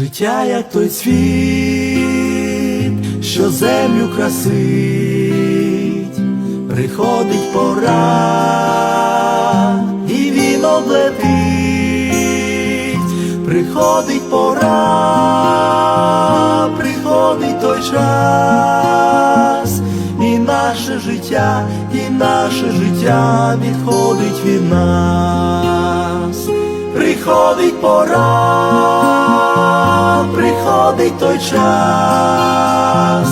як той цвіт, що землю красить, приходить пора, і він облетить, приходить пора, приходить той час, і наше життя, і наше життя відходить від нас. Приходить пора, той час,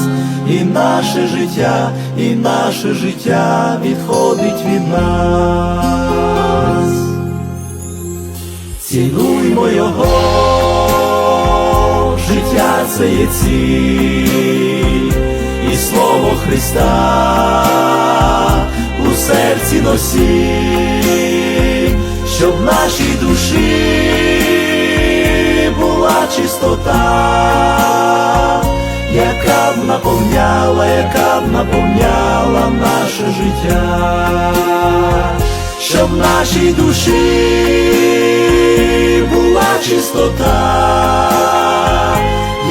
і наше життя, і наше життя відходить від нас. Цінуймо його, життя це є ціль, і слово Христа у серці носіть, щоб нашій душі була чистота, яка б наповняла, яка б наповняла наше життя, щоб нашій душі була чистота,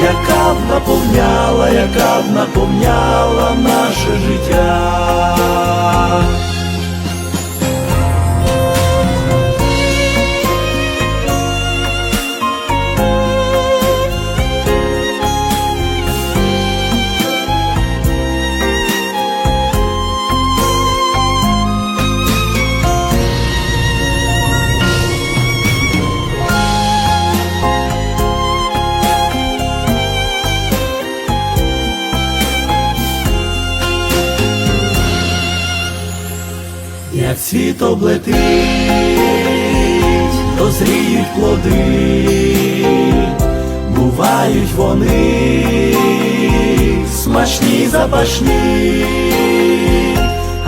яка б наповняла, яка б наповняла наше життя. Світ облетить, дозріють плоди, бувають вони смачні запашні,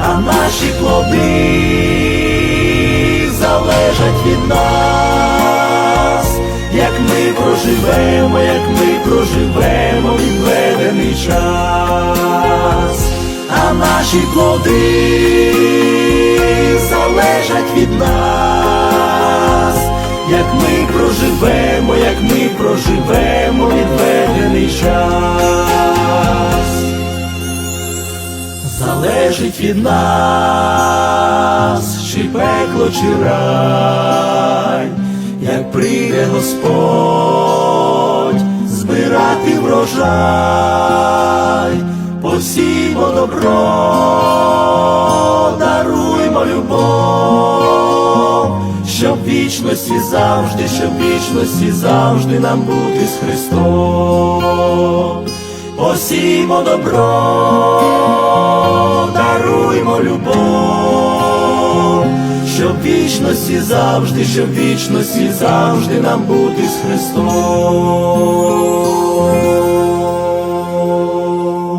а наші плоди залежать від нас, як ми проживемо, як ми проживемо відведений час, а наші плоди залежить від нас, чи пекло, чи рай, як прийде Господь збирати врожай, посімо добро, даруймо любов, щоб вічності завжди, щоб вічності завжди нам бути з Христом. Посімо добро, вічності завжди, щоб в вічності завжди нам бути з Христом.